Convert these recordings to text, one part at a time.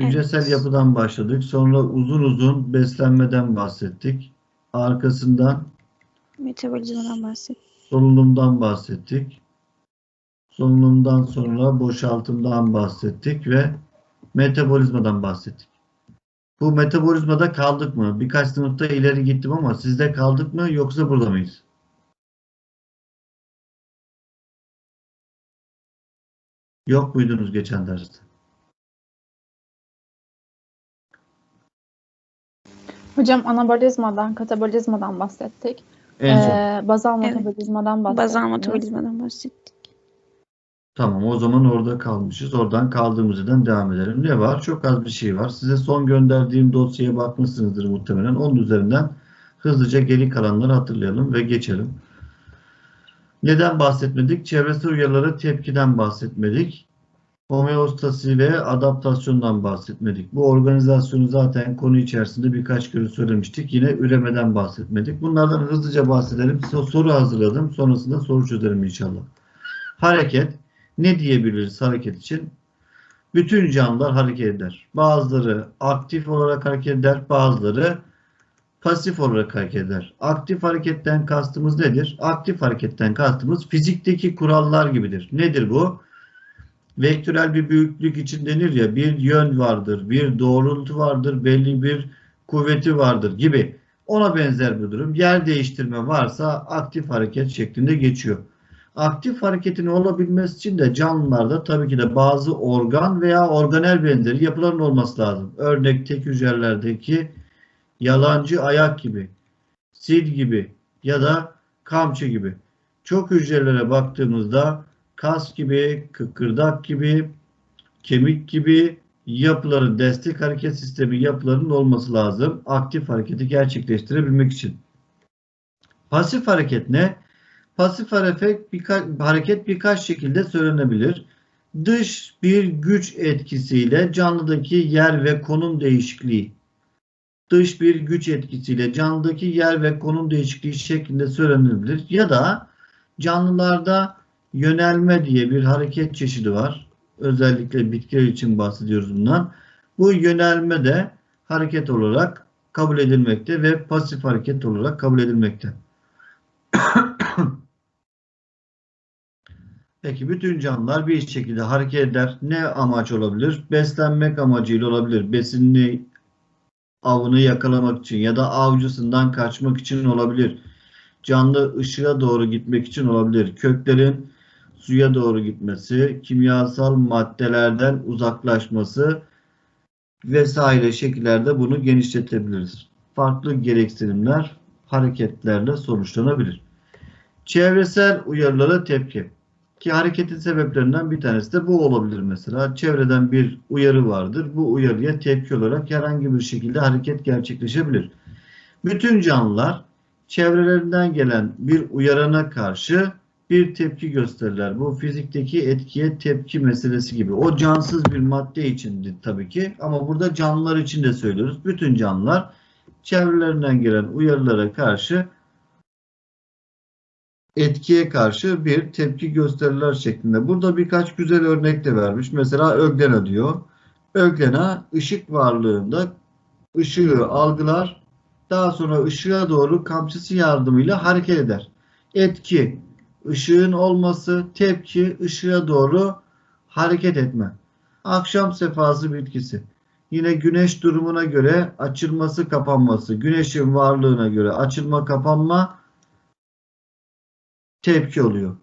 Hücresel Evet. yapıdan başladık. Sonra uzun uzun beslenmeden bahsettik. Arkasından Metabolizmadan bahsettik. solunumdan bahsettik. Solunumdan sonra boşaltımdan bahsettik ve metabolizmadan bahsettik. Bu metabolizmada kaldık mı? Birkaç sınıfta ileri gittim ama sizde kaldık mı yoksa burada mıyız? Yok muydunuz geçen derste? Hocam anabolizmadan, katabolizmadan bahsettik. En son. Ee, bazal Evet. metabolizmadan bahsettik. Bazal metabolizmadan bahsettik. Tamam o zaman orada kalmışız. Oradan kaldığımız yerden devam edelim. Ne var? Çok az bir şey var. Size son gönderdiğim dosyaya bakmışsınızdır muhtemelen. Onun üzerinden hızlıca geri kalanları hatırlayalım ve geçelim. Neden bahsetmedik? Çevresel uyarılara tepkiden bahsetmedik. Homeostasi ve adaptasyondan bahsetmedik. Bu organizasyonu zaten konu içerisinde birkaç kere söylemiştik. Yine üremeden bahsetmedik. Bunlardan hızlıca bahsedelim. So- Soru hazırladım. Sonrasında soru çözelim inşallah. Hareket. Ne diyebiliriz hareket için? Bütün canlılar hareket eder. Bazıları aktif olarak hareket eder, bazıları pasif olarak hareket eder. Aktif hareketten kastımız nedir? Aktif hareketten kastımız fizikteki kurallar gibidir. Nedir bu? Vektörel bir büyüklük için denir ya bir yön vardır, bir doğrultu vardır, belli bir kuvveti vardır gibi. Ona benzer bir durum. Yer değiştirme varsa aktif hareket şeklinde geçiyor. Aktif hareketin olabilmesi için de canlılarda tabii ki de bazı organ veya organel benzeri yapıların olması lazım. Örnek tek hücrelerdeki yalancı ayak gibi, sil gibi ya da kamçı gibi. Çok hücrelere baktığımızda kas gibi, kıkırdak gibi, kemik gibi yapıların, destek hareket sistemi yapılarının olması lazım. Aktif hareketi gerçekleştirebilmek için. Pasif hareket ne? Pasif hareket birkaç, hareket birkaç şekilde söylenebilir. Dış bir güç etkisiyle canlıdaki yer ve konum değişikliği. Dış bir güç etkisiyle canlıdaki yer ve konum değişikliği şeklinde söylenebilir. Ya da canlılarda yönelme diye bir hareket çeşidi var. Özellikle bitkiler için bahsediyoruz bundan. Bu yönelme de hareket olarak kabul edilmekte ve pasif hareket olarak kabul edilmekte. Peki bütün canlılar bir şekilde hareket eder. Ne amaç olabilir? Beslenmek amacıyla olabilir. Besinini avını yakalamak için ya da avcısından kaçmak için olabilir. Canlı ışığa doğru gitmek için olabilir. Köklerin suya doğru gitmesi, kimyasal maddelerden uzaklaşması vesaire şekillerde bunu genişletebiliriz. Farklı gereksinimler hareketlerle sonuçlanabilir. Çevresel uyarılara tepki. Ki hareketin sebeplerinden bir tanesi de bu olabilir mesela. Çevreden bir uyarı vardır. Bu uyarıya tepki olarak herhangi bir şekilde hareket gerçekleşebilir. Bütün canlılar çevrelerinden gelen bir uyarana karşı bir tepki gösterirler. Bu fizikteki etkiye tepki meselesi gibi. O cansız bir madde içindi tabii ki ama burada canlılar için de söylüyoruz. Bütün canlılar çevrelerinden gelen uyarılara karşı etkiye karşı bir tepki gösterirler şeklinde. Burada birkaç güzel örnek de vermiş. Mesela öglena diyor. Öglena ışık varlığında ışığı algılar. Daha sonra ışığa doğru kamçısı yardımıyla hareket eder. Etki, ışığın olması, tepki, ışığa doğru hareket etme. Akşam sefası bitkisi. Yine güneş durumuna göre açılması kapanması, güneşin varlığına göre açılma kapanma tepki oluyor.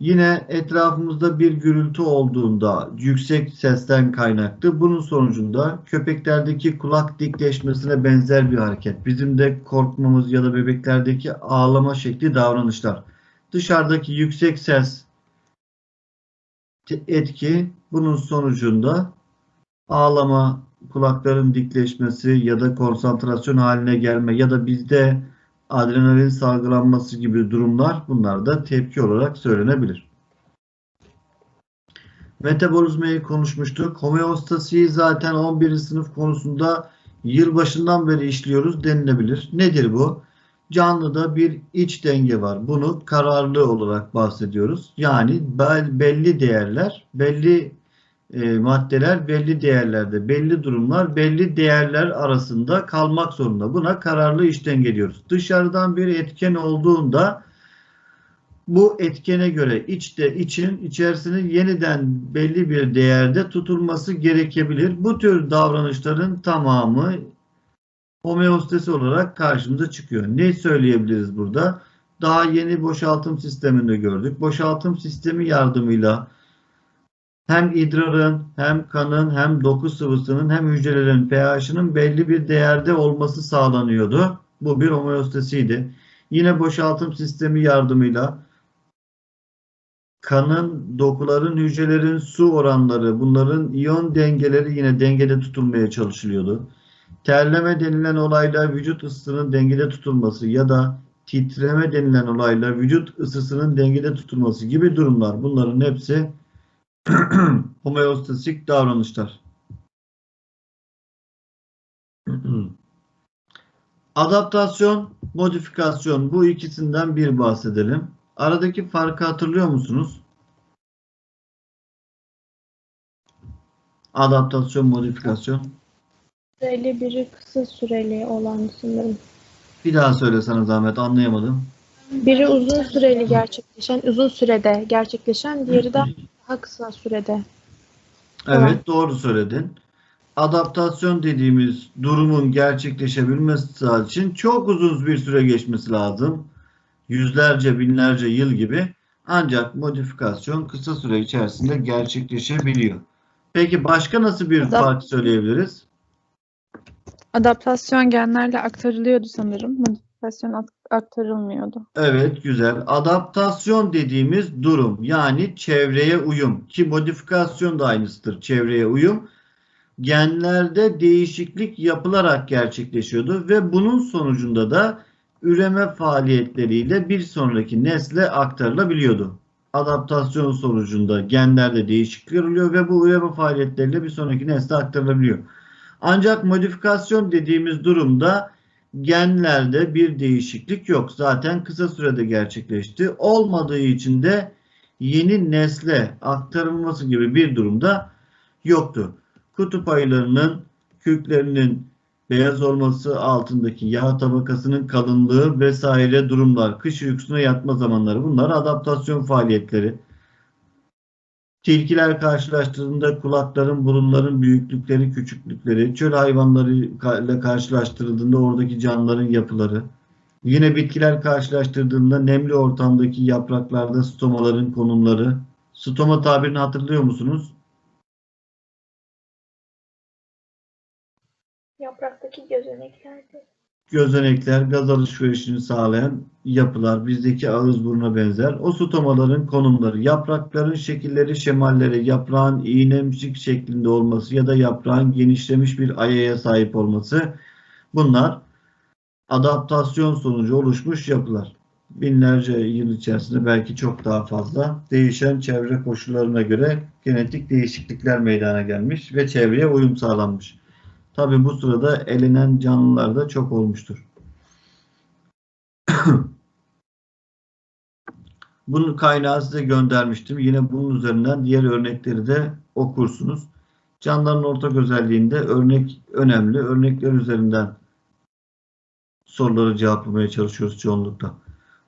Yine etrafımızda bir gürültü olduğunda yüksek sesten kaynaklı bunun sonucunda köpeklerdeki kulak dikleşmesine benzer bir hareket. Bizim de korkmamız ya da bebeklerdeki ağlama şekli davranışlar. Dışarıdaki yüksek ses etki bunun sonucunda ağlama, kulakların dikleşmesi ya da konsantrasyon haline gelme ya da bizde adrenalin salgılanması gibi durumlar bunlar da tepki olarak söylenebilir. Metabolizmayı konuşmuştuk. Homeostasiyi zaten 11. sınıf konusunda yılbaşından beri işliyoruz denilebilir. Nedir bu? Canlıda bir iç denge var. Bunu kararlı olarak bahsediyoruz. Yani belli değerler, belli e, maddeler belli değerlerde, belli durumlar belli değerler arasında kalmak zorunda. Buna kararlı işten geliyoruz. Dışarıdan bir etken olduğunda bu etkene göre içte için içerisinin yeniden belli bir değerde tutulması gerekebilir. Bu tür davranışların tamamı homeostasi olarak karşımıza çıkıyor. Ne söyleyebiliriz burada? Daha yeni boşaltım sisteminde gördük. Boşaltım sistemi yardımıyla hem idrarın, hem kanın, hem doku sıvısının, hem hücrelerin pH'ının belli bir değerde olması sağlanıyordu. Bu bir homeostasiydi. Yine boşaltım sistemi yardımıyla kanın, dokuların, hücrelerin su oranları, bunların iyon dengeleri yine dengede tutulmaya çalışılıyordu. Terleme denilen olayla vücut ısısının dengede tutulması ya da titreme denilen olayla vücut ısısının dengede tutulması gibi durumlar. Bunların hepsi homeostasik davranışlar. Adaptasyon, modifikasyon bu ikisinden bir bahsedelim. Aradaki farkı hatırlıyor musunuz? Adaptasyon, modifikasyon. Süreli biri kısa süreli olan sanırım. Bir daha söylesene zahmet anlayamadım. Biri uzun süreli gerçekleşen, uzun sürede gerçekleşen, diğeri de daha kısa sürede. Evet doğru söyledin. Adaptasyon dediğimiz durumun gerçekleşebilmesi için çok uzun bir süre geçmesi lazım. Yüzlerce, binlerce yıl gibi. Ancak modifikasyon kısa süre içerisinde gerçekleşebiliyor. Peki başka nasıl bir Adap- fark söyleyebiliriz? Adaptasyon genlerle aktarılıyordu sanırım. Modifikasyon aktarılmıyordu. Evet, güzel. Adaptasyon dediğimiz durum yani çevreye uyum ki modifikasyon da aynısıdır. Çevreye uyum genlerde değişiklik yapılarak gerçekleşiyordu ve bunun sonucunda da üreme faaliyetleriyle bir sonraki nesle aktarılabiliyordu. Adaptasyon sonucunda genlerde değişiklik oluyor ve bu üreme faaliyetleriyle bir sonraki nesle aktarılabiliyor. Ancak modifikasyon dediğimiz durumda genlerde bir değişiklik yok. Zaten kısa sürede gerçekleşti. Olmadığı için de yeni nesle aktarılması gibi bir durumda yoktu. Kutup ayılarının kürklerinin beyaz olması, altındaki yağ tabakasının kalınlığı vesaire durumlar, kış uykusuna yatma zamanları bunlar adaptasyon faaliyetleri. Tilkiler karşılaştırıldığında kulakların, burunların büyüklükleri, küçüklükleri, çöl hayvanları ile karşılaştırıldığında oradaki canlıların yapıları, yine bitkiler karşılaştırdığında nemli ortamdaki yapraklarda stomaların konumları, stoma tabirini hatırlıyor musunuz? Yapraktaki gözeneklerde. Gözenekler gaz alışverişini sağlayan yapılar bizdeki ağız buruna benzer. O stomaların konumları, yaprakların şekilleri, şemalleri, yaprağın iğnemcik şeklinde olması ya da yaprağın genişlemiş bir ayaya sahip olması bunlar adaptasyon sonucu oluşmuş yapılar. Binlerce yıl içerisinde belki çok daha fazla değişen çevre koşullarına göre genetik değişiklikler meydana gelmiş ve çevreye uyum sağlanmış. Tabi bu sırada elenen canlılar da çok olmuştur. Bunun kaynağı size göndermiştim. Yine bunun üzerinden diğer örnekleri de okursunuz. Canlıların ortak özelliğinde örnek önemli. Örnekler üzerinden soruları cevaplamaya çalışıyoruz çoğunlukla.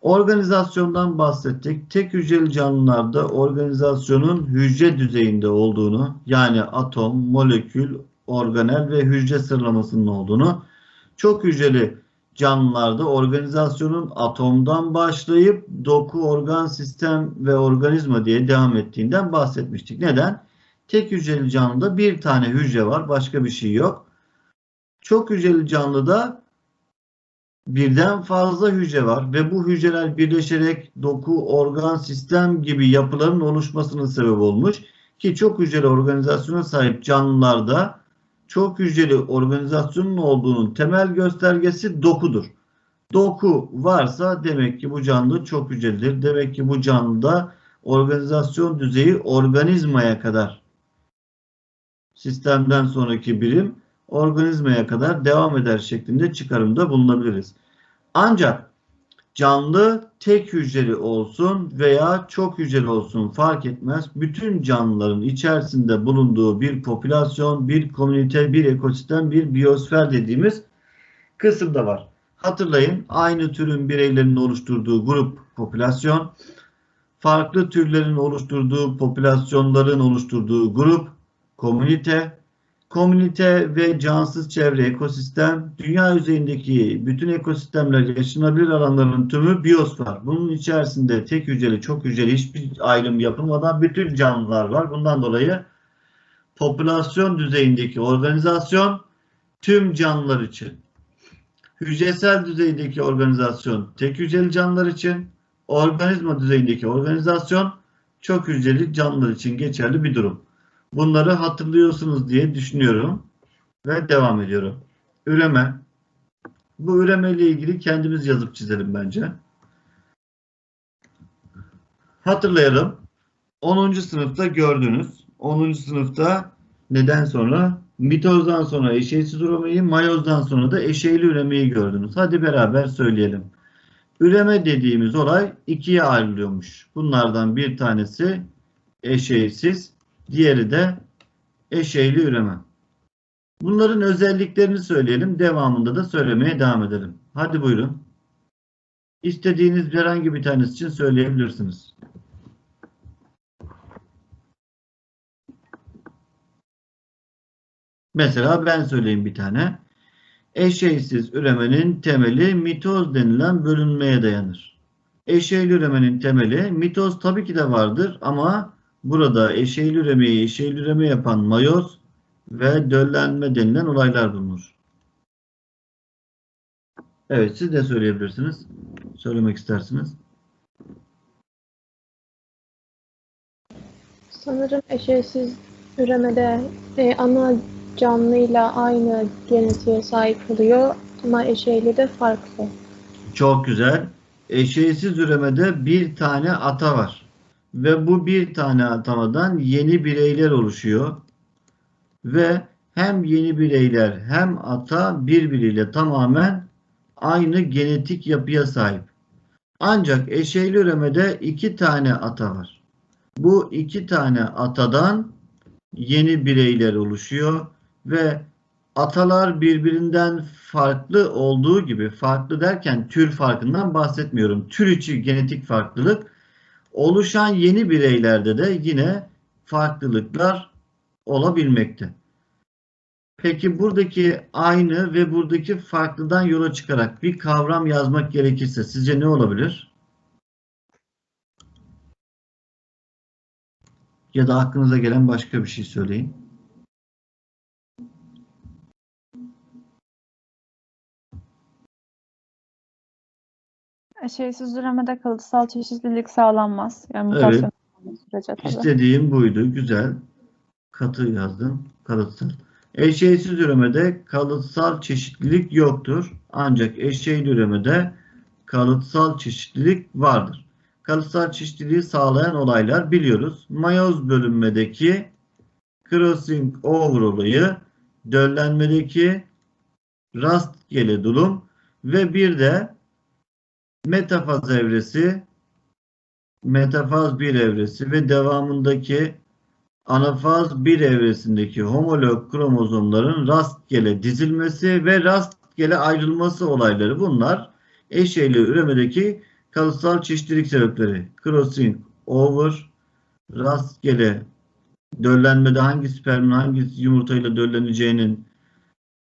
Organizasyondan bahsettik. Tek hücreli canlılarda organizasyonun hücre düzeyinde olduğunu yani atom, molekül, organel ve hücre sıralamasının olduğunu, çok hücreli canlılarda organizasyonun atomdan başlayıp doku, organ, sistem ve organizma diye devam ettiğinden bahsetmiştik. Neden? Tek hücreli canlıda bir tane hücre var, başka bir şey yok. Çok hücreli canlıda birden fazla hücre var ve bu hücreler birleşerek doku, organ, sistem gibi yapıların oluşmasının sebep olmuş ki çok hücreli organizasyona sahip canlılarda çok hücreli organizasyonun olduğunun temel göstergesi dokudur. Doku varsa demek ki bu canlı çok hücrelidir. Demek ki bu canlıda organizasyon düzeyi organizmaya kadar sistemden sonraki birim organizmaya kadar devam eder şeklinde çıkarımda bulunabiliriz. Ancak canlı tek hücreli olsun veya çok hücreli olsun fark etmez. Bütün canlıların içerisinde bulunduğu bir popülasyon, bir komünite, bir ekosistem, bir biyosfer dediğimiz kısımda var. Hatırlayın aynı türün bireylerinin oluşturduğu grup popülasyon, farklı türlerin oluşturduğu popülasyonların oluşturduğu grup komünite, komünite ve cansız çevre ekosistem, dünya üzerindeki bütün ekosistemler yaşanabilir alanların tümü biyosfer. Bunun içerisinde tek hücreli, çok hücreli hiçbir ayrım yapılmadan bütün canlılar var. Bundan dolayı popülasyon düzeyindeki organizasyon tüm canlılar için. Hücresel düzeydeki organizasyon tek hücreli canlılar için, organizma düzeyindeki organizasyon çok hücreli canlılar için geçerli bir durum. Bunları hatırlıyorsunuz diye düşünüyorum ve devam ediyorum. Üreme. Bu üreme ile ilgili kendimiz yazıp çizelim bence. Hatırlayalım. 10. sınıfta gördünüz. 10. sınıfta neden sonra? Mitozdan sonra eşeğsiz üremeyi, mayozdan sonra da eşeğli üremeyi gördünüz. Hadi beraber söyleyelim. Üreme dediğimiz olay ikiye ayrılıyormuş. Bunlardan bir tanesi eşeğsiz, diğeri de eşeğli üreme. Bunların özelliklerini söyleyelim. Devamında da söylemeye devam edelim. Hadi buyurun. İstediğiniz herhangi bir tanesi için söyleyebilirsiniz. Mesela ben söyleyeyim bir tane. Eşeğsiz üremenin temeli mitoz denilen bölünmeye dayanır. Eşeğli üremenin temeli mitoz tabii ki de vardır ama burada eşeğli üremeyi eşeğli üreme yapan mayoz ve döllenme denilen olaylar bulunur. Evet siz de söyleyebilirsiniz. Söylemek istersiniz. Sanırım eşeğsiz üremede e, ana canlıyla aynı genetiğe sahip oluyor ama eşeğli de farklı. Çok güzel. Eşeğsiz üremede bir tane ata var. Ve bu bir tane atamadan yeni bireyler oluşuyor. Ve hem yeni bireyler hem ata birbiriyle tamamen aynı genetik yapıya sahip. Ancak eşeğli üremede iki tane ata var. Bu iki tane atadan yeni bireyler oluşuyor ve atalar birbirinden farklı olduğu gibi farklı derken tür farkından bahsetmiyorum. Tür içi genetik farklılık oluşan yeni bireylerde de yine farklılıklar olabilmekte. Peki buradaki aynı ve buradaki farklıdan yola çıkarak bir kavram yazmak gerekirse sizce ne olabilir? Ya da aklınıza gelen başka bir şey söyleyin. Eşeğsiz üremede kalıtsal çeşitlilik sağlanmaz. Yani mutasyon olmadığı sürece tabii. İstediğim buydu. Güzel. Katı yazdım. Kalıtsal. Eşeğsiz üremede kalıtsal çeşitlilik yoktur. Ancak eşeğli üremede kalıtsal çeşitlilik vardır. Kalıtsal çeşitliliği sağlayan olaylar biliyoruz. Mayoz bölünmedeki crossing over olayı, döllenmedeki rastgele durum ve bir de metafaz evresi, metafaz 1 evresi ve devamındaki anafaz 1 evresindeki homolog kromozomların rastgele dizilmesi ve rastgele ayrılması olayları bunlar eşeğli üremedeki kalıtsal çeşitlilik sebepleri. Crossing over, rastgele döllenmede hangi spermin hangi yumurtayla dölleneceğinin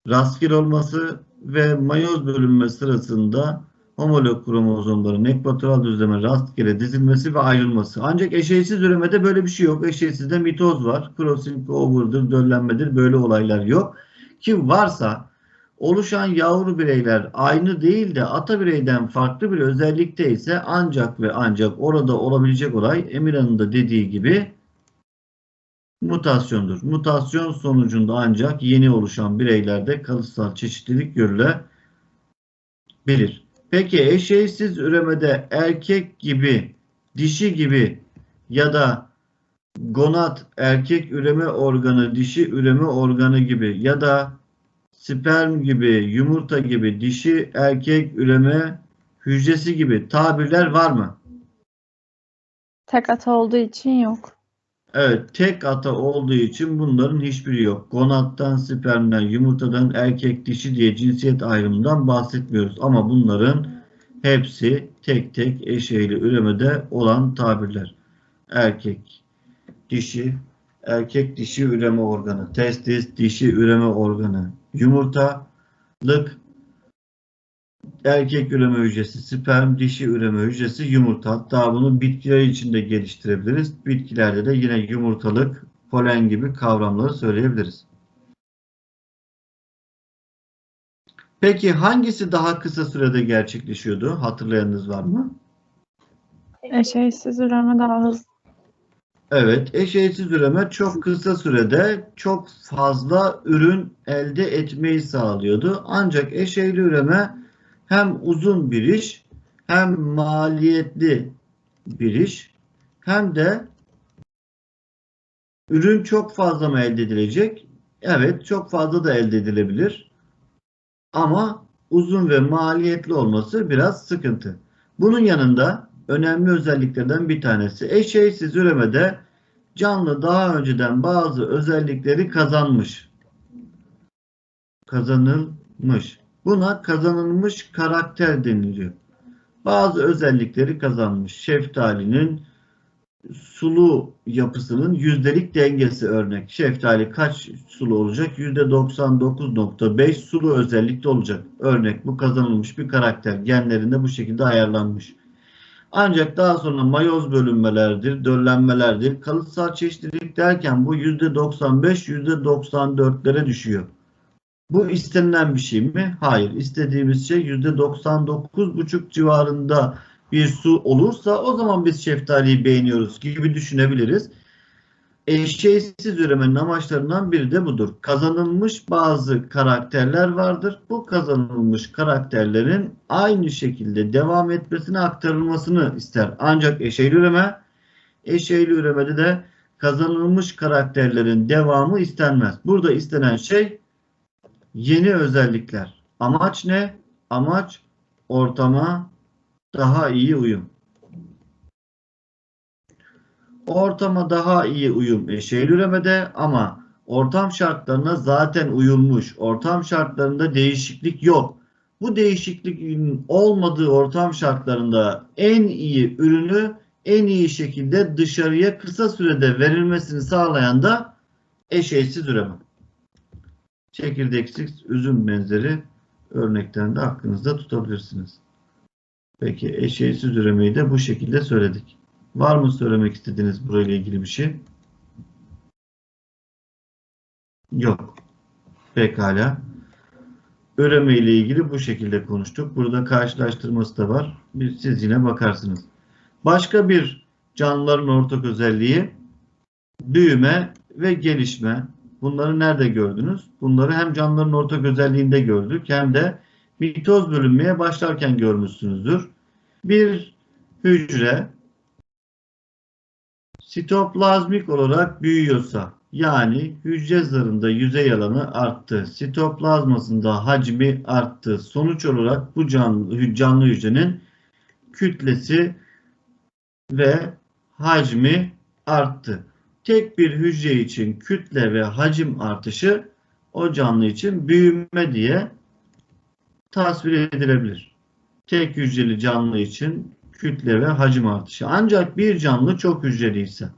rastgele olması ve mayoz bölünme sırasında homolog kromozomların ekvatoral düzleme rastgele dizilmesi ve ayrılması. Ancak eşeğsiz üremede böyle bir şey yok. Eşeğsizde mitoz var. Crossing over'dır, döllenmedir. Böyle olaylar yok. Ki varsa oluşan yavru bireyler aynı değil de ata bireyden farklı bir özellikte ise ancak ve ancak orada olabilecek olay Emirhan'ın da dediği gibi mutasyondur. Mutasyon sonucunda ancak yeni oluşan bireylerde kalıtsal çeşitlilik görülebilir. Peki eşeğsiz üremede erkek gibi, dişi gibi ya da gonat erkek üreme organı, dişi üreme organı gibi ya da sperm gibi, yumurta gibi dişi erkek üreme hücresi gibi tabirler var mı? Tek ata olduğu için yok. Evet, tek ata olduğu için bunların hiçbiri yok. Gonattan, spermden, yumurtadan, erkek, dişi diye cinsiyet ayrımından bahsetmiyoruz. Ama bunların hepsi tek tek eşeğli üremede olan tabirler. Erkek, dişi, erkek dişi üreme organı, testis dişi üreme organı, yumurtalık, erkek üreme hücresi, sperm, dişi üreme hücresi, yumurta. Hatta bunu bitkiler için de geliştirebiliriz. Bitkilerde de yine yumurtalık, polen gibi kavramları söyleyebiliriz. Peki hangisi daha kısa sürede gerçekleşiyordu? Hatırlayanınız var mı? Eşeğsiz üreme daha hızlı. Evet, eşeğsiz üreme çok kısa sürede çok fazla ürün elde etmeyi sağlıyordu. Ancak eşeğli üreme hem uzun bir iş, hem maliyetli bir iş, hem de ürün çok fazla mı elde edilecek? Evet, çok fazla da elde edilebilir. Ama uzun ve maliyetli olması biraz sıkıntı. Bunun yanında önemli özelliklerden bir tanesi eşeğsiz üremede canlı daha önceden bazı özellikleri kazanmış. Kazanılmış. Buna kazanılmış karakter deniliyor. Bazı özellikleri kazanmış. Şeftalinin sulu yapısının yüzdelik dengesi örnek. Şeftali kaç sulu olacak? %99.5 sulu özellikte olacak. Örnek bu kazanılmış bir karakter. Genlerinde bu şekilde ayarlanmış. Ancak daha sonra mayoz bölünmelerdir, döllenmelerdir, kalıtsal çeşitlilik derken bu %95, %94'lere düşüyor. Bu istenilen bir şey mi? Hayır. İstediğimiz şey %99,5 civarında bir su olursa o zaman biz şeftaliyi beğeniyoruz gibi düşünebiliriz. Eşeğsiz üremenin amaçlarından biri de budur. Kazanılmış bazı karakterler vardır. Bu kazanılmış karakterlerin aynı şekilde devam etmesine aktarılmasını ister. Ancak eşeğli üreme, eşeğli üremede de kazanılmış karakterlerin devamı istenmez. Burada istenen şey yeni özellikler. Amaç ne? Amaç ortama daha iyi uyum. Ortama daha iyi uyum eşeğli üremede ama ortam şartlarına zaten uyulmuş. Ortam şartlarında değişiklik yok. Bu değişikliğin olmadığı ortam şartlarında en iyi ürünü en iyi şekilde dışarıya kısa sürede verilmesini sağlayan da eşeğsiz üreme. Çekirdeksiz üzüm benzeri örnekten de aklınızda tutabilirsiniz. Peki eşeğsiz üremeyi de bu şekilde söyledik. Var mı söylemek istediğiniz burayla ilgili bir şey? Yok. Pekala. Üreme ile ilgili bu şekilde konuştuk. Burada karşılaştırması da var. Siz yine bakarsınız. Başka bir canlıların ortak özelliği büyüme ve gelişme. Bunları nerede gördünüz? Bunları hem canlıların ortak özelliğinde gördük hem de mitoz bölünmeye başlarken görmüşsünüzdür. Bir hücre sitoplazmik olarak büyüyorsa yani hücre zarında yüzey alanı arttı, sitoplazmasında hacmi arttı. Sonuç olarak bu canlı, canlı hücrenin kütlesi ve hacmi arttı. Tek bir hücre için kütle ve hacim artışı o canlı için büyüme diye tasvir edilebilir. Tek hücreli canlı için kütle ve hacim artışı. Ancak bir canlı çok hücreli ise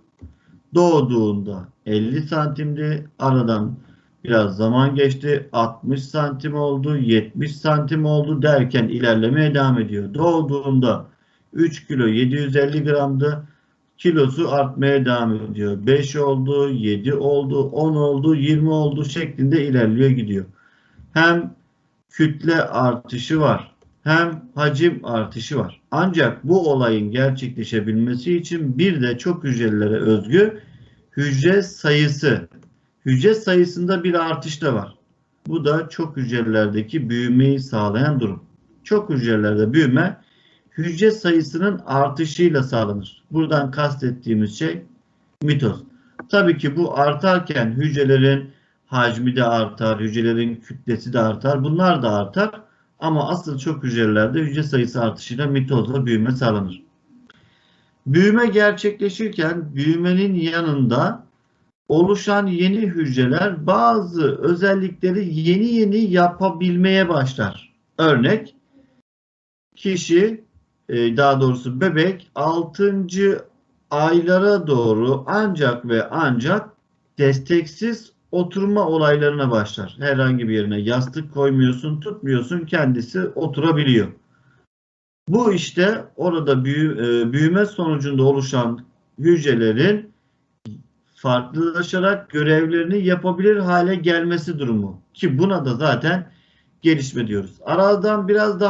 doğduğunda 50 santimdi. Aradan biraz zaman geçti. 60 santim oldu. 70 santim oldu derken ilerlemeye devam ediyor. Doğduğunda 3 kilo 750 gramdı. Kilosu artmaya devam ediyor. 5 oldu, 7 oldu, 10 oldu, 20 oldu şeklinde ilerliyor gidiyor. Hem kütle artışı var hem hacim artışı var. Ancak bu olayın gerçekleşebilmesi için bir de çok hücrelere özgü hücre sayısı. Hücre sayısında bir artış da var. Bu da çok hücrelerdeki büyümeyi sağlayan durum. Çok hücrelerde büyüme hücre sayısının artışıyla sağlanır. Buradan kastettiğimiz şey mitoz. Tabii ki bu artarken hücrelerin hacmi de artar, hücrelerin kütlesi de artar. Bunlar da artar. Ama asıl çok hücrelerde hücre sayısı artışıyla mitozla büyüme sağlanır. Büyüme gerçekleşirken büyümenin yanında oluşan yeni hücreler bazı özellikleri yeni yeni yapabilmeye başlar. Örnek kişi e, daha doğrusu bebek 6. aylara doğru ancak ve ancak desteksiz oturma olaylarına başlar. Herhangi bir yerine yastık koymuyorsun, tutmuyorsun, kendisi oturabiliyor. Bu işte orada büyü, e, büyüme sonucunda oluşan hücrelerin farklılaşarak görevlerini yapabilir hale gelmesi durumu. Ki buna da zaten gelişme diyoruz. Aradan biraz daha